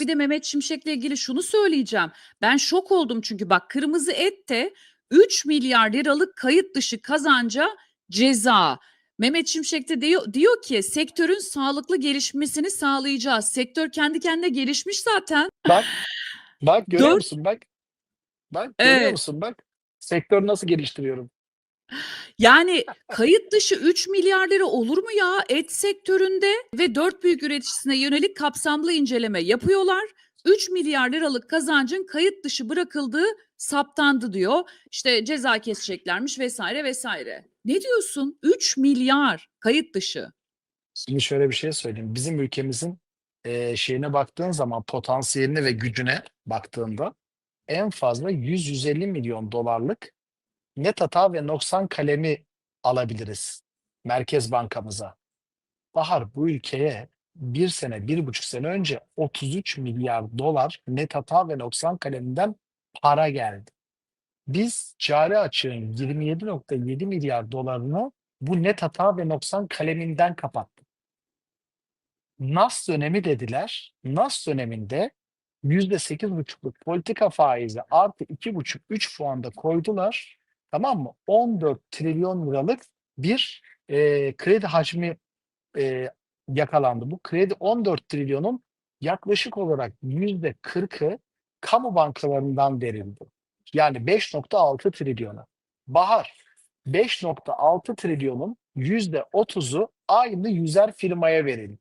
Bir de Mehmet Şimşek'le ilgili şunu söyleyeceğim. Ben şok oldum çünkü bak Kırmızı Et'te 3 milyar liralık kayıt dışı kazanca ceza. Mehmet Şimşek de diyor, diyor ki sektörün sağlıklı gelişmesini sağlayacağız. Sektör kendi kendine gelişmiş zaten. Bak, bak görüyor Dört- musun bak. Bak görüyor Evet. musun bak. Sektör nasıl geliştiriyorum. Yani kayıt dışı 3 milyar lira olur mu ya et sektöründe ve dört büyük üreticisine yönelik kapsamlı inceleme yapıyorlar. 3 milyar liralık kazancın kayıt dışı bırakıldığı saptandı diyor. İşte ceza keseceklermiş vesaire vesaire. Ne diyorsun? 3 milyar kayıt dışı. Şimdi şöyle bir şey söyleyeyim. Bizim ülkemizin eee, şeyine baktığın zaman potansiyeline ve gücüne baktığında en fazla 100-150 milyon dolarlık net hata ve noksan kalemi alabiliriz Merkez Bankamıza. Bahar bu ülkeye bir sene, bir buçuk sene önce 33 milyar dolar net hata ve noksan kaleminden para geldi. Biz cari açığın 27.7 milyar dolarını bu net hata ve noksan kaleminden kapattık. Nas dönemi dediler. Nas döneminde %8,5'luk politika faizi artı 2,5-3 puanda koydular. Tamam mı? 14 trilyon liralık bir e, kredi hacmi e, yakalandı. Bu kredi 14 trilyonun yaklaşık olarak %40'ı kamu bankalarından verildi. Yani 5.6 trilyona. Bahar 5.6 trilyonun %30'u aynı yüzer firmaya verildi.